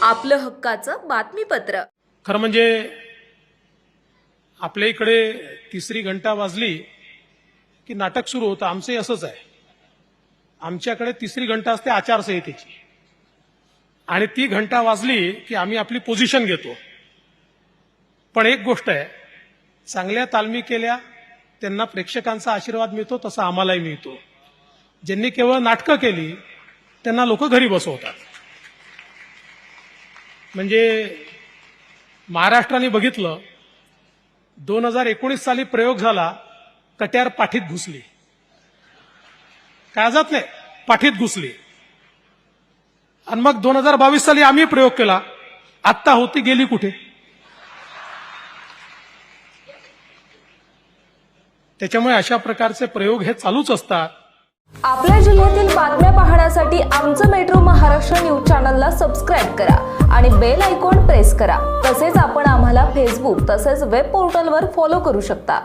आपलं हक्काचं बातमीपत्र. खरं म्हणजे आपल्या इकडे तिसरी घंटा वाजली की नाटक सुरू होतं. आमचंही असंच आहे. आमच्याकडे तिसरी घंटा असते आचारसंहितेची. आणि ती घंटा वाजली की आम्ही आपली पोझिशन घेतो. पण एक गोष्ट आहे चांगल्या तालमी केल्या त्यांना प्रेक्षकांचा आशीर्वाद मिळतो तसा आम्हालाही मिळतो. ज्यांनी केवळ नाटकं केली त्यांना लोक घरी बसवतात. म्हणजे महाराष्ट्राने बघितलं दोन हजार एकोणीस साली प्रयोग झाला कट्यार पाठीत घुसली. काळजात नाही पाठीत घुसली. आणि मग दोन हजार बावीस साली आम्ही प्रयोग केला आत्ता होती गेली कुठे? त्याच्यामुळे अशा प्रकारचे प्रयोग हे चालूच असतात. आपल्या जिल्ह्यातील बातम्या पाहण्यासाठी आमचं मेट्रो महाराष्ट्र न्यूज चॅनलला सबस्क्राईब करा आणि बेल आयकॉन प्रेस करा. तसेच आपण आम्हाला फेसबुक तसेच वेब पोर्टलवर फॉलो करू शकता.